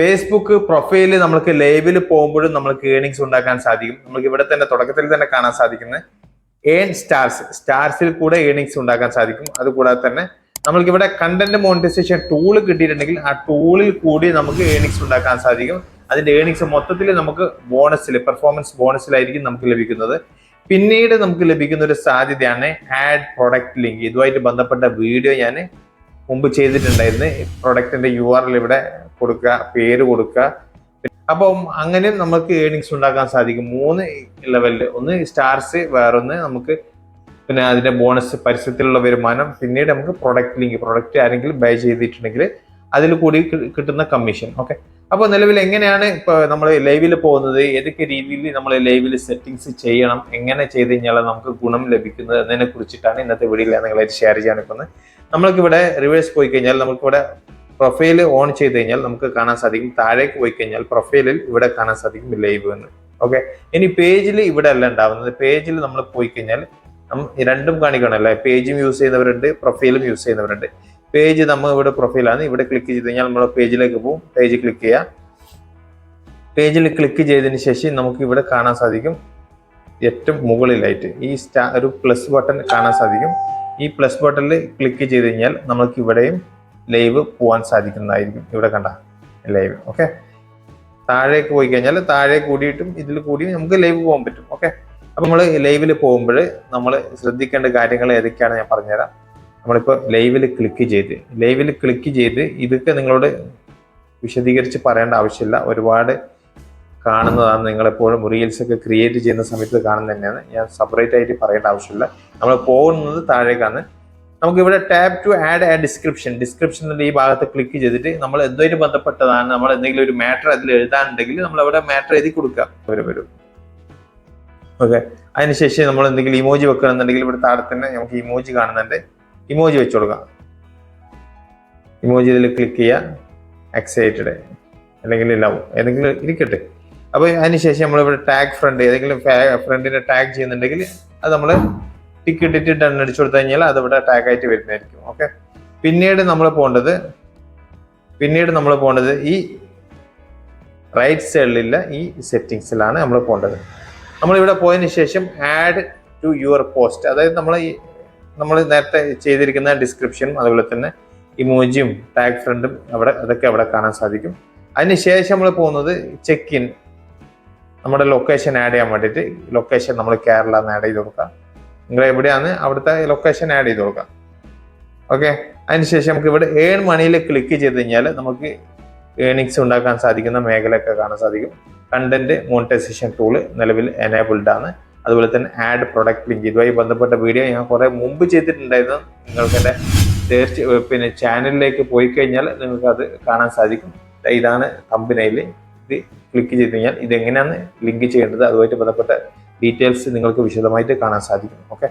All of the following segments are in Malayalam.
ഫേസ്ബുക്ക് പ്രൊഫൈലിൽ നമ്മൾക്ക് ലൈവിൽ പോകുമ്പോഴും നമ്മൾക്ക് ഏണിങ്സ് ഉണ്ടാക്കാൻ സാധിക്കും. നമുക്ക് ഇവിടെ തന്നെ തുടക്കത്തിൽ തന്നെ കാണാൻ സാധിക്കുന്നത് ഏൺ സ്റ്റാർസ് സ്റ്റാർസിൽ കൂടെ ഏണിങ്സ് ഉണ്ടാക്കാൻ സാധിക്കും. അതുകൂടാതെ തന്നെ നമ്മൾക്ക് ഇവിടെ കണ്ടന്റ് മോണിറ്റൈസേഷൻ ടൂൾ കിട്ടിയിട്ടുണ്ടെങ്കിൽ ആ ടൂളിൽ കൂടി നമുക്ക് ഏണിങ്സ് ഉണ്ടാക്കാൻ സാധിക്കും. അതിന്റെ ഏണിങ്സ് മൊത്തത്തിൽ നമുക്ക് ബോണസിൽ പെർഫോമൻസ് ബോണസിലായിരിക്കും നമുക്ക് ലഭിക്കുന്നത്. പിന്നീട് നമുക്ക് ലഭിക്കുന്ന ഒരു സാധ്യതയാണ് ആഡ് പ്രൊഡക്റ്റ് ലിങ്ക് ഇതുമായിട്ട് ബന്ധപ്പെട്ട വീഡിയോ ഞാൻ മുമ്പ് ചെയ്തിട്ടുണ്ടായിരുന്നു. പ്രൊഡക്റ്റിന്റെ യു ആർ ഇവിടെ കൊടുക്കുക പേര് കൊടുക്കുക. അപ്പം അങ്ങനെ നമുക്ക് ഏണിങ്സ് ഉണ്ടാക്കാൻ സാധിക്കും. മൂന്ന് ലെവലിൽ ഒന്ന് സ്റ്റാർസ് വേറൊന്ന് നമുക്ക് പിന്നെ അതിന്റെ ബോണസ് പരസ്യത്തിലുള്ള വരുമാനം. പിന്നീട് നമുക്ക് പ്രൊഡക്റ്റ് ലിങ്ക് പ്രൊഡക്റ്റ് ആരെങ്കിലും ബൈ ചെയ്തിട്ടുണ്ടെങ്കിൽ അതിൽ കൂടി കിട്ടുന്ന കമ്മീഷൻ ഓക്കെ അപ്പോൾ നിലവിൽ എങ്ങനെയാണ് ഇപ്പോൾ നമ്മൾ ലൈവിൽ പോകുന്നത്? ഏതൊക്കെ രീതിയിൽ നമ്മൾ ലൈവിൽ സെറ്റിങ്സ് ചെയ്യണം? എങ്ങനെ ചെയ്ത് കഴിഞ്ഞാൽ നമുക്ക് ഗുണം ലഭിക്കുന്നത്? എന്നതിനെ കുറിച്ചിട്ടാണ് ഇന്നത്തെ വീഡിയോയിൽ നിങ്ങളായിട്ട് ഷെയർ ചെയ്യാൻ നിൽക്കുന്നത്. നമ്മൾക്കിവിടെ റിവേഴ്സ് പോയി കഴിഞ്ഞാൽ നമുക്കിവിടെ പ്രൊഫൈൽ ഓൺ ചെയ്ത് കഴിഞ്ഞാൽ നമുക്ക് കാണാൻ സാധിക്കും. താഴേക്ക് പോയി കഴിഞ്ഞാൽ പ്രൊഫൈലിൽ ഇവിടെ കാണാൻ സാധിക്കും ലൈവ് എന്ന്. ഓക്കെ ഇനി പേജിൽ ഇവിടെ അല്ല ഉണ്ടാവുന്നത്. പേജിൽ നമ്മൾ പോയി കഴിഞ്ഞാൽ രണ്ടും കാണിക്കണമല്ലേ പേജും യൂസ് ചെയ്യുന്നവരുണ്ട് പ്രൊഫൈലും യൂസ് ചെയ്യുന്നവരുണ്ട്. പേജ് നമ്മൾ ഇവിടെ പ്രൊഫൈലാണ് ഇവിടെ ക്ലിക്ക് ചെയ്ത് കഴിഞ്ഞാൽ നമ്മൾ പേജിലേക്ക് പോകും. പേജ് ക്ലിക്ക് ചെയ്യാം. പേജിൽ ക്ലിക്ക് ചെയ്തതിന് ശേഷം നമുക്ക് ഇവിടെ കാണാൻ സാധിക്കും. ഏറ്റവും മുകളിലായിട്ട് ഈ സ്റ്റാ ഒരു പ്ലസ് ബട്ടൺ കാണാൻ സാധിക്കും. ഈ പ്ലസ് ബട്ടണിൽ ക്ലിക്ക് ചെയ്ത് കഴിഞ്ഞാൽ നമുക്ക് ഇവിടെയും ലൈവ് പോകാൻ സാധിക്കുന്നതായിരിക്കും. ഇവിടെ കണ്ട ലൈവ് ഓക്കെ താഴേക്ക് പോയി കഴിഞ്ഞാൽ താഴെ കൂടിയിട്ടും ഇതിൽ കൂടി നമുക്ക് ലൈവ് പോകാൻ പറ്റും. ഓക്കെ അപ്പം നമ്മൾ ലൈവിൽ പോകുമ്പോൾ നമ്മൾ ശ്രദ്ധിക്കേണ്ട കാര്യങ്ങൾ ഏതൊക്കെയാണ് ഞാൻ പറഞ്ഞുതരാം. നമ്മളിപ്പോൾ ലൈവിൽ ക്ലിക്ക് ചെയ്ത് ലൈവിൽ ക്ലിക്ക് ചെയ്ത് ഇതൊക്കെ നിങ്ങളോട് വിശദീകരിച്ച് പറയേണ്ട ആവശ്യമില്ല. ഒരുപാട് കാണുന്നതാണ്. നിങ്ങളെപ്പോഴും റീൽസ് ഒക്കെ ക്രിയേറ്റ് ചെയ്യുന്ന സമയത്ത് കാണുന്നത് തന്നെയാണ്. ഞാൻ സെപ്പറേറ്റ് ആയിട്ട് പറയേണ്ട ആവശ്യമില്ല. നമ്മൾ പോകുന്നത് താഴേക്കാണ്. നമുക്ക് ഇവിടെ ടു ആഡ് എ ഡിസ്ക്രിപ്ഷൻ. ഡിസ്ക്രിപ്ഷനിൽ ഈ ഭാഗത്ത് ക്ലിക്ക് ചെയ്തിട്ട് നമ്മൾ എന്തുമായിട്ട് ബന്ധപ്പെട്ടതാണ് നമ്മൾ എന്തെങ്കിലും ഒരു മാറ്റർ അതിൽ എഴുതാനുണ്ടെങ്കിൽ നമ്മൾ അവിടെ മാറ്റർ എഴുതി കൊടുക്കുക. വരും വരും. ഓക്കെ. അതിനുശേഷം നമ്മൾ എന്തെങ്കിലും ഇമോജി വെക്കണമെന്നുണ്ടെങ്കിൽ ഇവിടെ താഴെ തന്നെ നമുക്ക് ഇമോജി കാണുന്നുണ്ട്. ഇമോജി വെച്ച് കൊടുക്കാം. ഇമോജി ഇതിൽ ക്ലിക്ക് ചെയ്യുക. എക്സൈറ്റഡ് അല്ലെങ്കിൽ ലവ്. ഏതെങ്കിലും ഇരിക്കട്ടെ. അപ്പോൾ അതിനുശേഷം നമ്മളിവിടെ ടാഗ് ഫ്രണ്ട് ഏതെങ്കിലും ഫ്രണ്ടിനെ ടാഗ് ചെയ്യുന്നുണ്ടെങ്കിൽ അത് നമ്മൾ ടിക്ക് ഇട്ടിട്ട് ഡൺ അടിച്ചു കൊടുത്തു കഴിഞ്ഞാൽ അത് ഇവിടെ ടാഗ് ആയിട്ട് വരുന്നതായിരിക്കും. ഓക്കെ പിന്നീട് നമ്മൾ പോകേണ്ടത് പിന്നീട് നമ്മൾ പോകേണ്ടത് ഈ റൈറ്റ് സൈഡിലുള്ള ഈ സെറ്റിങ്സിലാണ് നമ്മൾ പോകേണ്ടത്. നമ്മളിവിടെ പോയതിന് ശേഷം ആഡ് ടു യുവർ പോസ്റ്റ് അതായത് നമ്മൾ ഈ നമ്മൾ നേരത്തെ ചെയ്തിരിക്കുന്ന ഡിസ്ക്രിപ്ഷനും അതുപോലെ തന്നെ ഇമോജിയും ടാഗ് ഫ്രണ്ടും അവിടെ അതൊക്കെ അവിടെ കാണാൻ സാധിക്കും. അതിന് ശേഷം നമ്മൾ പോകുന്നത് ചെക്ക് ഇൻ നമ്മുടെ ലൊക്കേഷൻ ആഡ് ചെയ്യാൻ വേണ്ടിയിട്ട് ലൊക്കേഷൻ നമ്മൾ കേരള എന്ന് ആഡ് ചെയ്ത് കൊടുക്കാം. നിങ്ങൾ എവിടെയാണ്? അവിടുത്തെ ലൊക്കേഷൻ ആഡ് ചെയ്ത് കൊടുക്കാം. ഓക്കെ അതിനുശേഷം നമുക്ക് ഇവിടെ ഏൺ മണിയിൽ ക്ലിക്ക് ചെയ്ത് കഴിഞ്ഞാൽ നമുക്ക് ഏണിങ്സ് ഉണ്ടാക്കാൻ സാധിക്കുന്ന മേഖലയൊക്കെ കാണാൻ സാധിക്കും. കണ്ടന്റ് മോണിറ്റൈസേഷൻ ടൂൾ നിലവിൽ എനേബിൾഡ് ആണ്. അതുപോലെ തന്നെ ആഡ് പ്രൊഡക്റ്റ് ലിങ്ക് ഇതുമായി ബന്ധപ്പെട്ട വീഡിയോ ഞാൻ കുറെ മുമ്പ് ചെയ്തിട്ടുണ്ടായിരുന്നു. നിങ്ങൾക്ക് എന്റെ തീർച്ച പിന്നെ ചാനലിലേക്ക് പോയി കഴിഞ്ഞാൽ നിങ്ങൾക്ക് അത് കാണാൻ സാധിക്കും. ഇതാണ് കമ്പനിയിൽ ഇത് ക്ലിക്ക് ചെയ്ത് കഴിഞ്ഞാൽ ഇത് എങ്ങനെയാണ് ലിങ്ക് ചെയ്യേണ്ടത്? അതുമായിട്ട് ബന്ധപ്പെട്ട ഡീറ്റെയിൽസ് നിങ്ങൾക്ക് വിശദമായിട്ട് കാണാൻ സാധിക്കും. ഓക്കെ?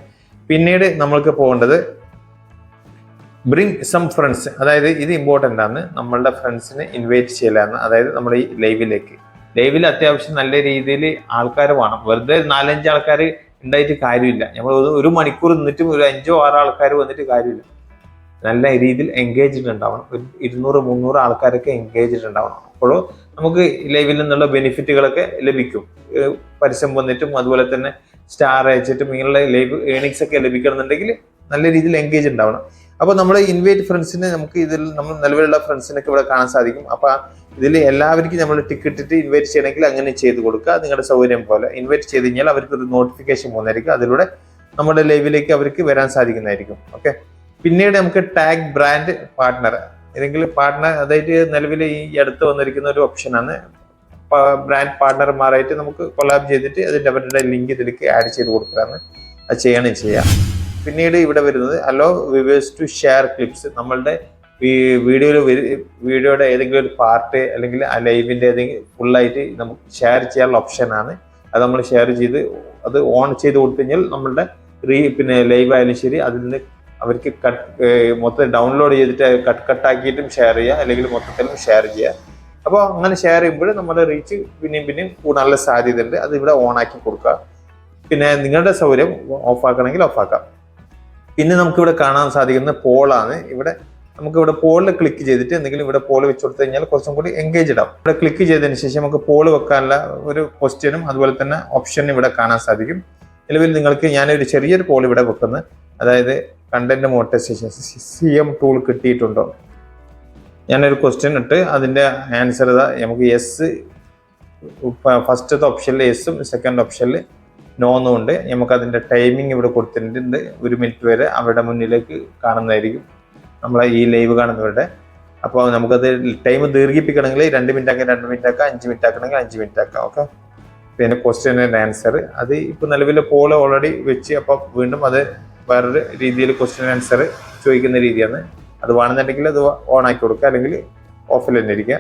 പിന്നീട് നമ്മൾക്ക് പോകേണ്ടത് ബ്രിങ് സം ഫ്രണ്ട്സ് അതായത് ഇത് ഇമ്പോർട്ടന്റ് ആണ്. നമ്മളുടെ ഫ്രണ്ട്സിനെ ഇൻവൈറ്റ് ചെയ്യലാണ്. അതായത് നമ്മുടെ ഈ ലൈവിലേക്ക് ലൈവിൽ അത്യാവശ്യം നല്ല രീതിയിൽ ആൾക്കാർ വേണം. വെറുതെ നാലഞ്ച് ആൾക്കാർ ഉണ്ടായിട്ട് കാര്യമില്ല. നമ്മൾ ഒരു- മണിക്കൂർ നിന്നിട്ടും ഒരു അഞ്ചോ ആറോ ആൾക്കാർ വന്നിട്ട് കാര്യമില്ല. നല്ല രീതിയിൽ എൻഗേജ്ഡ് ഉണ്ടാവണം ഒരു ഇരുന്നൂറ് മുന്നൂറ് ആൾക്കാരൊക്കെ എൻഗേജ്ഡ് ഉണ്ടാവണം അപ്പോൾ നമുക്ക് ലൈവിൽ നിന്നുള്ള ബെനിഫിറ്റുകളൊക്കെ ലഭിക്കും. പരസ്യം വന്നിട്ടും അതുപോലെ തന്നെ സ്റ്റാർ അയച്ചിട്ടും ഇങ്ങനെയുള്ള ലൈവ് ഏണിങ്സ് ഒക്കെ ലഭിക്കണമെന്നുണ്ടെങ്കിൽ നല്ല രീതിയിൽ എൻഗേജ് ഉണ്ടാവണം അപ്പോൾ നമ്മൾ ഇൻവൈറ്റ് ഫ്രണ്ട്സിനെ നമുക്ക് ഇതിൽ നമ്മൾ നിലവിലുള്ള ഫ്രണ്ട്സിനൊക്കെ ഇവിടെ കാണാൻ സാധിക്കും. അപ്പോൾ ഇതിൽ എല്ലാവർക്കും നമ്മൾ ടിക്കറ്റ് ഇട്ട് ഇൻവൈറ്റ് ചെയ്യണമെങ്കിൽ അങ്ങനെ ചെയ്ത് കൊടുക്കുക. നിങ്ങളുടെ സൗകര്യം പോലെ ഇൻവൈറ്റ് ചെയ്ത് കഴിഞ്ഞാൽ അവർക്ക് ഒരു നോട്ടിഫിക്കേഷൻ പോകുന്നതായിരിക്കും അതിലൂടെ നമ്മുടെ ലൈവിലേക്ക് അവർക്ക് വരാൻ സാധിക്കുന്നതായിരിക്കും. ഓക്കെ പിന്നീട് നമുക്ക് ടാഗ് ബ്രാൻഡ് പാർട്ട്ണർ അല്ലെങ്കിൽ പാർട്ട്ണർ അതായത് നിലവിൽ ഈ അടുത്ത് വന്നിരിക്കുന്ന ഒരു ഓപ്ഷനാണ് ബ്രാൻഡ് പാർട്ട്ണർമാരായിട്ട് നമുക്ക് കൊലാബ് ചെയ്തിട്ട് അതിന്റെ അവരുടെ ലിങ്ക് ഇതിലേക്ക് ആഡ് ചെയ്ത് കൊടുക്കുകയാണ് അത് ചെയ്യണം ചെയ്യാം. പിന്നീട് ഇവിടെ വരുന്നത് allow viewers to share clips നമ്മളുടെ വീഡിയോയിൽ വീഡിയോയുടെ ഏതെങ്കിലും ഒരു പാർട്ട് അല്ലെങ്കിൽ ആ ലൈവിന്റെ ഏതെങ്കിലും ഫുള്ളായിട്ട് നമുക്ക് ഷെയർ ചെയ്യാനുള്ള ഓപ്ഷനാണ് അത് നമ്മൾ ഷെയർ ചെയ്ത് അത് ഓൺ ചെയ്ത് കൊടുത്തു കഴിഞ്ഞാൽ നമ്മളുടെ റീ പിന്നെ ലൈവ് ആയാലും ശരി അതിൽ നിന്ന് അവർക്ക് കട്ട് മൊത്തം ഡൗൺലോഡ് ചെയ്തിട്ട് കട്ട് കട്ടാക്കിയിട്ടും ഷെയർ ചെയ്യുക അല്ലെങ്കിൽ മൊത്തത്തിലും ഷെയർ ചെയ്യുക. അപ്പോൾ അങ്ങനെ ഷെയർ ചെയ്യുമ്പോൾ നമ്മുടെ റീച്ച് പിന്നെയും പിന്നെയും കൂടാനുള്ള സാധ്യതയുണ്ട്. അത് ഇവിടെ ഓൺ ആക്കി കൊടുക്കുക. പിന്നെ നിങ്ങളുടെ സൗകര്യം ഓഫ് ആക്കണമെങ്കിൽ ഓഫ് ആക്കാം. പിന്നെ നമുക്കിവിടെ കാണാൻ സാധിക്കുന്ന പോളാണ് ഇവിടെ നമുക്ക് ഇവിടെ പോളിൽ ക്ലിക്ക് ചെയ്തിട്ട് എന്തെങ്കിലും ഇവിടെ പോൾ വെച്ച് കൊടുത്തു കഴിഞ്ഞാൽ കുറച്ചും കൂടി എൻഗേജ് ആവും. ഇവിടെ ക്ലിക്ക് ചെയ്തതിന് ശേഷം നമുക്ക് പോൾ വെക്കാനുള്ള ഒരു ക്വസ്റ്റ്യനും അതുപോലെ തന്നെ ഓപ്ഷനും ഇവിടെ കാണാൻ സാധിക്കും. നിലവിൽ നിങ്ങൾക്ക് ഞാനൊരു ചെറിയൊരു പോൾ ഇവിടെ വെക്കുന്നത് അതായത് content monetization C M tool കിട്ടിയിട്ടുണ്ടോ? ഞാനൊരു ക്വസ്റ്റ്യൻ ഇട്ട് അതിന്റെ ആൻസർ ഇതാ. നമുക്ക് എസ് ഫസ്റ്റത്തെ ഓപ്ഷനിൽ യെസും സെക്കൻഡ് ഓപ്ഷനിൽ നോന്നും ഉണ്ട്. നമുക്ക് അതിന്റെ ടൈമിംഗ് ഇവിടെ കൊടുത്തിട്ടുണ്ട്. ഒരു മിനിറ്റ് വരെ അവരുടെ മുന്നിലേക്ക് കാണുന്നതായിരിക്കും. നമ്മളെ ഈ ലൈവ് കാണുന്നവരുടെ. അപ്പോൾ നമുക്കത് ടൈം ദീർഘിപ്പിക്കണമെങ്കിൽ രണ്ട് മിനിറ്റ് ആക്കാം രണ്ട് മിനിറ്റ് ആക്കാം അഞ്ച് മിനിറ്റ് ആക്കണമെങ്കിൽ അഞ്ച് മിനിറ്റ് ആക്കാം ഓക്കെ പിന്നെ ക്വസ്റ്റ്യൻ ആൻഡ് ആൻസർ അത് ഇപ്പോൾ നിലവിലെ പോൾ ഓൾറെഡി വെച്ച് അപ്പോൾ വീണ്ടും അത് വേറൊരു രീതിയിൽ ക്വസ്റ്റ്യൻ ആൻസർ ചോദിക്കുന്ന രീതിയാണ്. അത് വേണമെന്നുണ്ടെങ്കിൽ അത് ഓൺ ആക്കി കൊടുക്കുക അല്ലെങ്കിൽ ഓഫിൽ തന്നെ ഇരിക്കുക.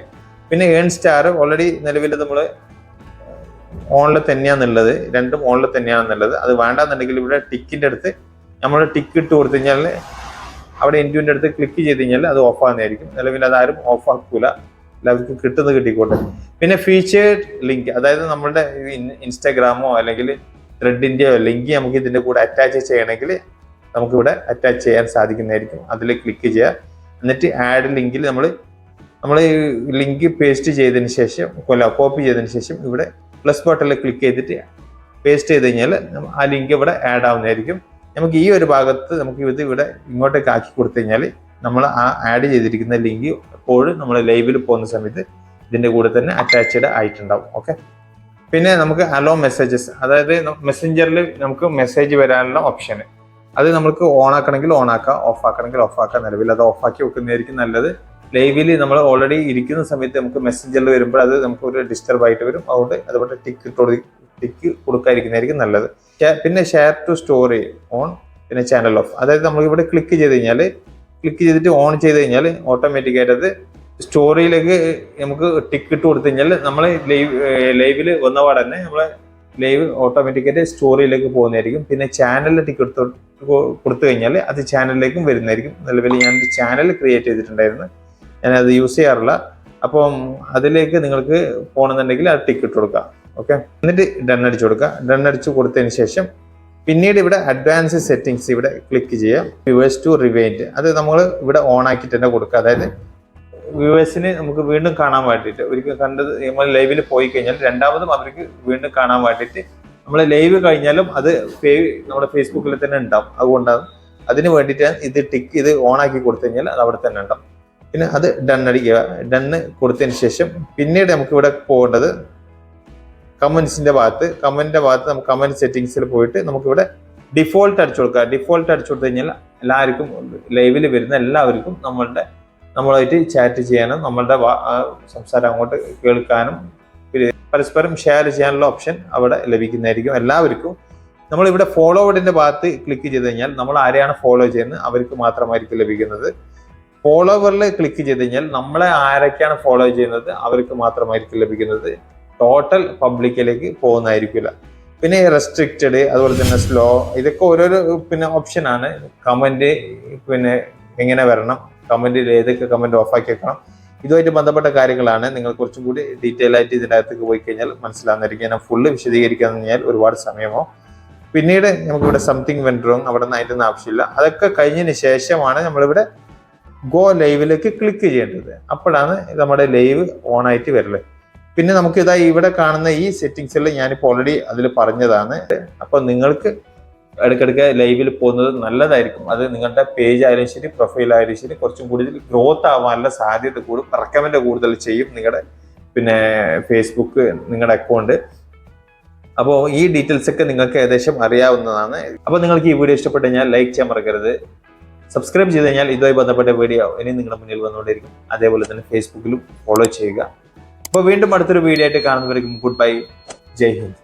പിന്നെ ഏൺ സ്റ്റാർ ഓൾറെഡി നിലവിൽ നമ്മൾ ഓണിൽ തന്നെയാണെന്നുള്ളത് രണ്ടും ഓണിൽ തന്നെയാണെന്നുള്ളത് അത് വേണ്ടാന്നുണ്ടെങ്കിൽ ഇവിടെ ടിക്കിന്റെ അടുത്ത് നമ്മൾ ടിക്ക് ഇട്ട് കൊടുത്തു കഴിഞ്ഞാൽ അവിടെ എന്റെ അടുത്ത് ക്ലിക്ക് ചെയ്ത് കഴിഞ്ഞാൽ അത് ഓഫ് ആകുന്നതായിരിക്കും നിലവിൽ അതാരും ഓഫ് ആക്കൂല. എല്ലാവർക്കും കിട്ടുന്നത് കിട്ടിക്കോട്ടെ. പിന്നെ ഫീച്ചേർഡ് ലിങ്ക് അതായത് നമ്മുടെ ഇൻസ്റ്റാഗ്രാമോ അല്ലെങ്കിൽ ത്രെഡിന്റെയോ ലിങ്ക് നമുക്ക് ഇതിന്റെ കൂടെ അറ്റാച്ച് ചെയ്യണമെങ്കിൽ നമുക്കിവിടെ അറ്റാച്ച് ചെയ്യാൻ സാധിക്കുന്നതായിരിക്കും. അതിൽ ക്ലിക്ക് ചെയ്യുക. എന്നിട്ട് ആഡ് ലിങ്കിൽ നമ്മൾ നമ്മൾ ലിങ്ക് പേസ്റ്റ് ചെയ്തതിന് ശേഷം കൊല്ല കോപ്പി ചെയ്തതിന് ശേഷം ഇവിടെ പ്ലസ് ബട്ടണിൽ ക്ലിക്ക് ചെയ്തിട്ട് പേസ്റ്റ് ചെയ്ത് കഴിഞ്ഞാൽ ആ ലിങ്ക് ഇവിടെ ആഡ് ആവുന്നതായിരിക്കും. നമുക്ക് ഈ ഒരു ഭാഗത്ത് നമുക്ക് ഇത് ഇവിടെ ഇങ്ങോട്ടേക്ക് ആക്കി കൊടുത്തു കഴിഞ്ഞാൽ നമ്മൾ ആ ആഡ് ചെയ്തിരിക്കുന്ന ലിങ്ക് എപ്പോഴും നമ്മൾ ലൈവിൽ പോകുന്ന സമയത്ത് ഇതിന്റെ കൂടെ തന്നെ അറ്റാച്ച്ഡ് ആയിട്ടുണ്ടാവും ഓക്കെ പിന്നെ നമുക്ക് അലോ മെസ്സേജസ് അതായത് മെസ്സഞ്ചറിൽ നമുക്ക് മെസ്സേജ് വരാനുള്ള ഓപ്ഷൻ അത് നമുക്ക് ഓൺ ആക്കണമെങ്കിൽ ഓൺ ആക്കാം ഓഫ് ആക്കണമെങ്കിൽ ഓഫ് ആക്കാം നിലവിൽ. അത് ഓഫ് ആക്കി വെക്കുന്നതായിരിക്കും നല്ലത്. ലൈവിൽ നമ്മൾ ഓൾറെഡി ഇരിക്കുന്ന സമയത്ത് നമുക്ക് മെസ്സഞ്ചറിൽ വരുമ്പോൾ അത് നമുക്ക് ഒരു ഡിസ്റ്റർബ് ആയിട്ട് വരും. അതുകൊണ്ട് അതുപോലെ ടിക്ക് ഇട്ട് ടിക്ക് കൊടുക്കാതിരിക്കുന്നതായിരിക്കും നല്ലത്. പിന്നെ ഷെയർ ടു സ്റ്റോറി ഓൺ പിന്നെ ചാനൽ ഓഫ് അതായത് നമ്മൾ ഇവിടെ ക്ലിക്ക് ചെയ്ത് കഴിഞ്ഞാൽ ക്ലിക്ക് ചെയ്തിട്ട് ഓൺ ചെയ്ത് കഴിഞ്ഞാൽ ഓട്ടോമാറ്റിക്കായിട്ട് അത് സ്റ്റോറിയിലേക്ക് നമുക്ക് ടിക്ക് ഇട്ട് കൊടുത്തു കഴിഞ്ഞാൽ നമ്മൾ ലൈവ് ലൈവിൽ വന്നപാടെ തന്നെ നമ്മൾ ലൈവ് ഓട്ടോമാറ്റിക്കായിട്ട് സ്റ്റോറിയിലേക്ക് പോകുന്നതായിരിക്കും. പിന്നെ ചാനലിൽ ടിക്ക് എടുത്ത് കൊടുത്തു കഴിഞ്ഞാൽ അത് ചാനലിലേക്കും വരുന്നതായിരിക്കും. നിലവിൽ ഞാൻ ഒരു ചാനൽ ക്രിയേറ്റ് ചെയ്തിട്ടുണ്ടായിരുന്നു. ഞാനത് യൂസ് ചെയ്യാറില്ല. അപ്പം അതിലേക്ക് നിങ്ങൾക്ക് പോകണമെന്നുണ്ടെങ്കിൽ അത് ടിക്കറ്റ് ഇട്ട് കൊടുക്കാം. ഓക്കെ എന്നിട്ട് ഡൺ കൊടുക്കുക. ഡൺ കൊടുത്തതിന് ശേഷം പിന്നീട് ഇവിടെ അഡ്വാൻസ് സെറ്റിങ്സ് ഇവിടെ ക്ലിക്ക് ചെയ്യുക വ്യൂവേഴ്സ് ടു റിവൈൻഡ് അത് നമ്മൾ ഇവിടെ ഓൺ ആക്കിയിട്ട് തന്നെ കൊടുക്കുക. അതായത് വ്യൂവേഴ്സിന് നമുക്ക് വീണ്ടും കാണാൻ വേണ്ടിയിട്ട്. ഒരിക്കൽ കണ്ടത് നമ്മൾ ലൈവിൽ പോയി കഴിഞ്ഞാൽ രണ്ടാമതും അവർക്ക് വീണ്ടും കാണാൻ വേണ്ടിയിട്ട്. നമ്മൾ ലൈവ് കഴിഞ്ഞാലും അത് നമ്മുടെ ഫേസ്ബുക്കിൽ തന്നെ ഉണ്ടാവും. അതുകൊണ്ടാണ് അതിന് വേണ്ടിയിട്ട് ഇത് ടിക്ക് ഇത് ഓൺ ആക്കി കൊടുത്തു കഴിഞ്ഞാൽ അത് അവിടെ തന്നെ ഉണ്ടാവും. പിന്നെ അത് ഡൺ അടിക്കുക. ഡണ്ണ് കൊടുത്തതിന് ശേഷം പിന്നീട് നമുക്ക് ഇവിടെ പോകേണ്ടത് കമന്റ്സിന്റെ ഭാഗത്ത് കമന്റിന്റെ ഭാഗത്ത് നമുക്ക് കമന്റ് സെറ്റിങ്സിൽ പോയിട്ട് നമുക്കിവിടെ ഡിഫോൾട്ട് അടിച്ചു കൊടുക്കുക ഡിഫോൾട്ട് അടിച്ചു കൊടുത്തു കഴിഞ്ഞാൽ എല്ലാവർക്കും ലൈവിൽ വരുന്ന എല്ലാവർക്കും നമ്മളുടെ നമ്മളായിട്ട് ചാറ്റ് ചെയ്യാനും നമ്മളുടെ സംസാരം അങ്ങോട്ട് കേൾക്കാനും പരസ്പരം ഷെയർ ചെയ്യാനുള്ള ഓപ്ഷൻ അവിടെ ലഭിക്കുന്നതായിരിക്കും. എല്ലാവർക്കും നമ്മൾ ഇവിടെ ഫോളോവേഡിന്റെ ഭാഗത്ത് ക്ലിക്ക് ചെയ്ത് കഴിഞ്ഞാൽ നമ്മൾ ആരെയാണ് ഫോളോ ചെയ്യുന്നത് അവർക്ക് മാത്രമായിരിക്കും ലഭിക്കുന്നത്. ഫോളോവറിൽ ക്ലിക്ക് ചെയ്ത് കഴിഞ്ഞാൽ നമ്മളെ ആരൊക്കെയാണ് ഫോളോ ചെയ്യുന്നത് അവർക്ക് മാത്രമായിരിക്കും ലഭിക്കുന്നത്. ടോട്ടൽ പബ്ലിക്കിലേക്ക് പോകുന്നതായിരിക്കില്ല. പിന്നെ റെസ്ട്രിക്റ്റഡ് അതുപോലെ തന്നെ സ്ലോ ഇതൊക്കെ ഓരോരോ പിന്നെ ഓപ്ഷനാണ് കമന്റ് പിന്നെ എങ്ങനെ വരണം കമന്റിൽ ഏതൊക്കെ കമന്റ് ഓഫാക്കി വെക്കണം. ഇതുമായിട്ട് ബന്ധപ്പെട്ട കാര്യങ്ങളാണ്. നിങ്ങൾ കുറച്ചും കൂടി ഡീറ്റെയിൽ ആയിട്ട് ഇതിന്റെ അകത്തേക്ക് പോയി കഴിഞ്ഞാൽ മനസ്സിലാകുന്നതായിരിക്കും ഞാൻ ഫുള്ള് വിശദീകരിക്കാൻ കഴിഞ്ഞാൽ ഒരുപാട് സമയമോ. പിന്നീട് നമുക്കിവിടെ സംതിങ് വെൻ റോങ് അവിടെ നിന്ന് അതിന്റെ ആവശ്യമില്ല. അതൊക്കെ കഴിഞ്ഞതിന് ശേഷമാണ് നമ്മളിവിടെ ഗോ ലൈവിലേക്ക് ക്ലിക്ക് ചെയ്യേണ്ടത്. അപ്പോഴാണ് നമ്മുടെ ലൈവ് ഓൺ ആയിട്ട് വരൽ. പിന്നെ നമുക്ക് ഇതാ ഇവിടെ കാണുന്ന ഈ സെറ്റിങ്സിൽ ഞാനിപ്പോൾ ഓൾറെഡി അതിൽ പറഞ്ഞതാണ്. അപ്പോൾ നിങ്ങൾക്ക് ഇടയ്ക്കിടയ്ക്ക് ലൈവിൽ പോകുന്നത് നല്ലതായിരിക്കും. അത് നിങ്ങളുടെ പേജ് ആയാലും ശരി പ്രൊഫൈൽ ആയാലും ശരി കുറച്ചും കൂടുതൽ ഗ്രോത്ത് ആവാനുള്ള സാധ്യത കൂടും. റെക്കമെൻഡ് കൂടുതൽ ചെയ്യും നിങ്ങളുടെ പിന്നെ ഫേസ്ബുക്ക് നിങ്ങളുടെ അക്കൗണ്ട് അപ്പോൾ ഈ ഡീറ്റെയിൽസ് ഒക്കെ നിങ്ങൾക്ക് ഏകദേശം അറിയാവുന്നതാണ്. അപ്പോൾ നിങ്ങൾക്ക് ഈ വീഡിയോ ഇഷ്ടപ്പെട്ട് കഴിഞ്ഞാൽ ലൈക്ക് ചെയ്യാൻ മറക്കരുത്. സബ്സ്ക്രൈബ് ചെയ്ത് കഴിഞ്ഞാൽ ഇതുമായി ബന്ധപ്പെട്ട വീഡിയോ ഇനി നിങ്ങളുടെ മുന്നിൽ വന്നുകൊണ്ടിരിക്കും അതേപോലെ തന്നെ ഫേസ്ബുക്കിലും ഫോളോ ചെയ്യുക. അപ്പോൾ വീണ്ടും അടുത്തൊരു വീഡിയോ ആയിട്ട് കാണുന്നവരേക്കും ഗുഡ് ബൈ ജയ് ഹിന്ദ്.